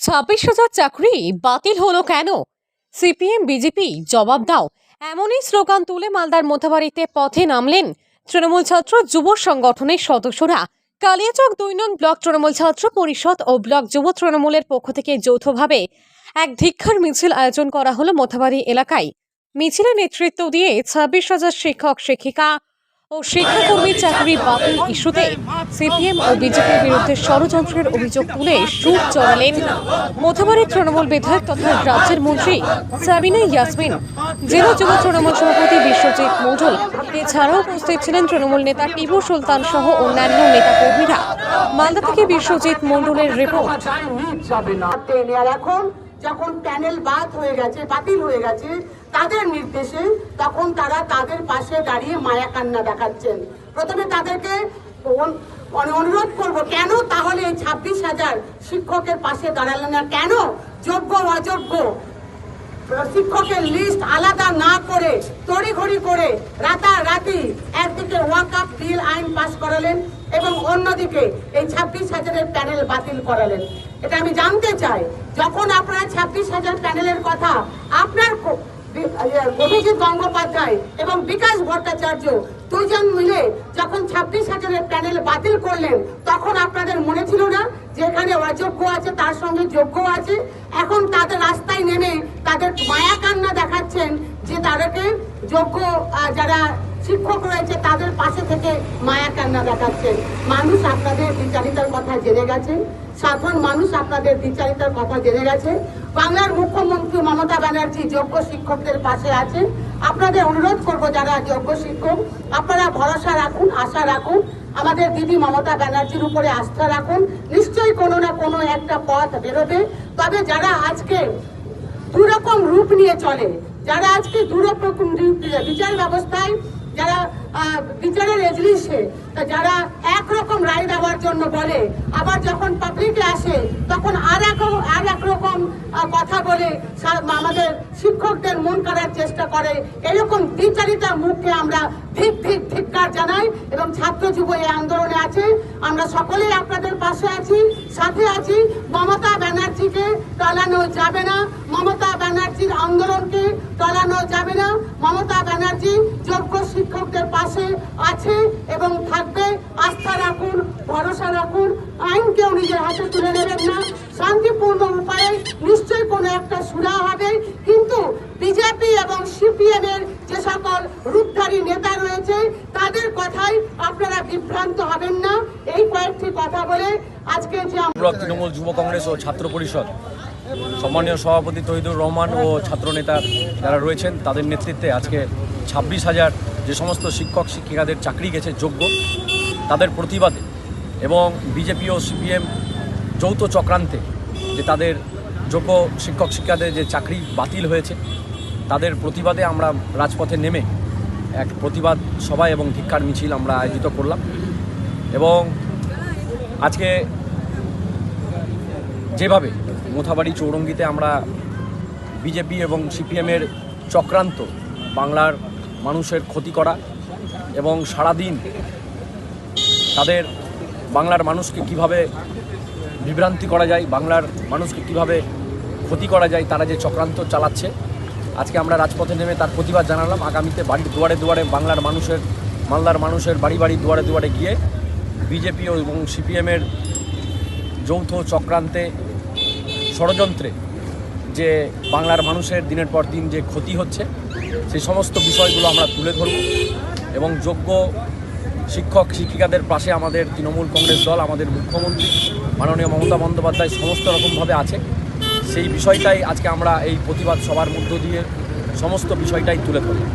ছাব্বিশ হাজার চাকরি বাতিল হলো কেন? সিপিএম, বিজেপি, জবাব দাও। এমনই স্লোগান তুলে মালদার মধ্যবাড়িতে পথে নামলেন তৃণমূল ছাত্র যুব সংগঠনের সদস্যরা। কালিয়াচক দুই নং ব্লক তৃণমূল ছাত্র পরিষদ ও ব্লক যুব তৃণমূলের পক্ষ থেকে যৌথভাবে এক ধিক্ষার মিছিল আয়োজন করা হলো মধ্যবাড়ি এলাকায়। মিছিলে নেতৃত্ব দিয়ে ছাব্বিশ হাজার শিক্ষক শিক্ষিকা ও শিক্ষাকর্মী চাকরি বাতিল ইস্যুতে সিপিএম ও বিজেপির বিরুদ্ধে ষড়যন্ত্রের অভিযোগ তুলে সুর চড়ালেন মধ্যবাড়ির তৃণমূল বিধায়ক তথা রাজ্যের মন্ত্রী সাবিনা ইয়াসমিন জেলা যুব তৃণমূল সভাপতি বিশ্বজিৎ মণ্ডল এছাড়াও উপস্থিত ছিলেন তৃণমূল নেতা টিপু সুলতান সহ অন্যান্য নেতাকর্মীরা মালদা থেকে বিশ্বজিৎ মণ্ডলের রিপোর্ট যখন প্যানেল বাদ হয়ে গেছে, বাতিল হয়ে গেছে, তাদের নির্দেশে তখন তারা তাদের পাশে দাঁড়িয়ে মায়া কান্না দেখাচ্ছেন। প্রথমে তাদেরকে মানে অনুরোধ করব, কেন তাহলে এই ছাব্বিশ হাজার শিক্ষকের পাশে দাঁড়ালেন না? কেন? যোগ্য, অযোগ্য? শিক্ষকের লিস্ট আলাদা না করে, তড়িঘড়ি করে, রাতারাতি ওয়াকআপ বিল আইন পাস করালেন এবং অন্যদিকে এই ছাব্বিশ হাজারের প্যানেল বাতিল করালেন। এটা আমি জানতে চাই যখন আপনারা ছাব্বিশ হাজার প্যানেলের কথা আপনার ইয়ে, অভিজিৎ গঙ্গোপাধ্যায় এবং বিকাশ ভট্টাচার্য দুজন মিলে যখন ছাব্বিশ হাজারের প্যানেল বাতিল করলেন তখন আপনাদের মনে ছিল না যেখানে অযোগ্য আছে তার সঙ্গে যোগ্য আছে? এখন তাদের রাস্তায় নেমে তাদের মায়া কান্না দেখাচ্ছেন যে তাদেরকে যোগ্য যারা শিক্ষক রয়েছে, তাদের পাশে থেকে মায়া কান্না দেখাচ্ছেন। মানুষ আপনাদের বিচারিতার কথা জেনে গেছেন সাধারণ মানুষ আপনাদের বিচারিতার কথা জেনে গেছে। বাংলার মুখ্যমন্ত্রী মমতা ব্যানার্জি যোগ্য শিক্ষকদের পাশে আছেন। আপনাদের অনুরোধ করব যারা যোগ্য শিক্ষক, আপনারা ভরসা রাখুন, আশা রাখুন। আমাদের দিদি মমতা ব্যানার্জির উপরে আস্থা রাখুন। নিশ্চয়ই কোনো না কোনো একটা পথ বেরোবে। তবে যারা আজকে দুরকম রূপ নিয়ে চলে, যারা আজকে দুরকম বিচার ব্যবস্থায় যারা বিচারের এজলিসে যারা একরকম রায় দেওয়ার জন্য বলে, আবার যখন পাবলিকে আসে, তখন আর এক আর একরকম কথা বলে আমাদের শিক্ষকদের মন করার চেষ্টা করে। এরকম দ্বিচারিতা মুখকে আমরা ঠিক ঠিক ধিক্কার জানাই এবং ছাত্র যুব এই আন্দোলনে আছে। আমরা সকলেই আপনাদের পাশে আছি, সাথে আছি। মমতা ব্যানার্জিকে টলানো যাবে না। মমতা ব্যানার্জির আন্দোলনকে টলানো যাবে না। মমতা ব্যানার্জি যোগ্য শিক্ষকদের পাশে আছে এবং থাকবে। আস্থা রাখুন, ভরসা রাখুন। আইনকেও নিজের হাতে তুলে নেবেন না। শান্তিপূর্ণ উপায়ে নিশ্চয়ই কোনো একটা সুরা হবে। কিন্তু বিজেপি এবং সিপিএম এর যে সকল রূপধারী নেতা রয়েছে, তাদের কথাই আপনারা বিভ্রান্ত হবেন না। এই কয়েকটি কথা বলে আজকে যে তৃণমূল যুব কংগ্রেস ও ছাত্র পরিষদ সম্মানীয় সভাপতি তহিদুর রহমান ও ছাত্রনেতা যারা রয়েছেন, তাদের নেতৃত্বে আজকে ছাব্বিশ হাজার যে সমস্ত শিক্ষক শিক্ষিকাদের চাকরি গেছে যোগ্য, তাদের প্রতিবাদে এবং বিজেপি ও সিপিএম যৌথ চক্রান্তে যে তাদের যোগ্য শিক্ষক শিক্ষাদের যে চাকরি বাতিল হয়েছে, তাদের প্রতিবাদে আমরা রাজপথে নেমে এক প্রতিবাদ সভা এবং ধিক্কার মিছিল আমরা আয়োজিত করলাম এবং আজকে যেভাবে মোথাবাড়ি চৌরঙ্গিতে আমরা বিজেপি এবং সিপিএমের চক্রান্ত, বাংলার মানুষের ক্ষতি করা এবং সারাদিন তাদের বাংলার মানুষকে কীভাবে বিভ্রান্তি করা যায়, বাংলার মানুষকে কীভাবে ক্ষতি করা যায়, তারা যে চক্রান্ত চালাচ্ছে, আজকে আমরা রাজপথে নেমে তার প্রতিবাদ জানালাম। আগামীতে বাড়ির দুয়ারে দুয়ারে বাংলার মানুষের, মালদার মানুষের বাড়ি বাড়ি দুয়ারে দুয়ারে গিয়ে বিজেপি এবং সিপিএমের যৌথ চক্রান্তে ষড়যন্ত্রে যে বাংলার মানুষের দিনের পর দিন যে ক্ষতি হচ্ছে, সেই সমস্ত বিষয়গুলো আমরা তুলে ধরব এবং যোগ্য শিক্ষক, শিক্ষিকাদের পাশে আমাদের তৃণমূল কংগ্রেস দল, আমাদের মুখ্যমন্ত্রী, মাননীয় মমতা বন্দ্যোপাধ্যায় সমস্ত রকমভাবে আছে। সেই বিষয়টাই আজকে আমরা এই প্রতিবাদ সভার মধ্য দিয়ে সমস্ত বিষয়টাই তুলে ধরলাম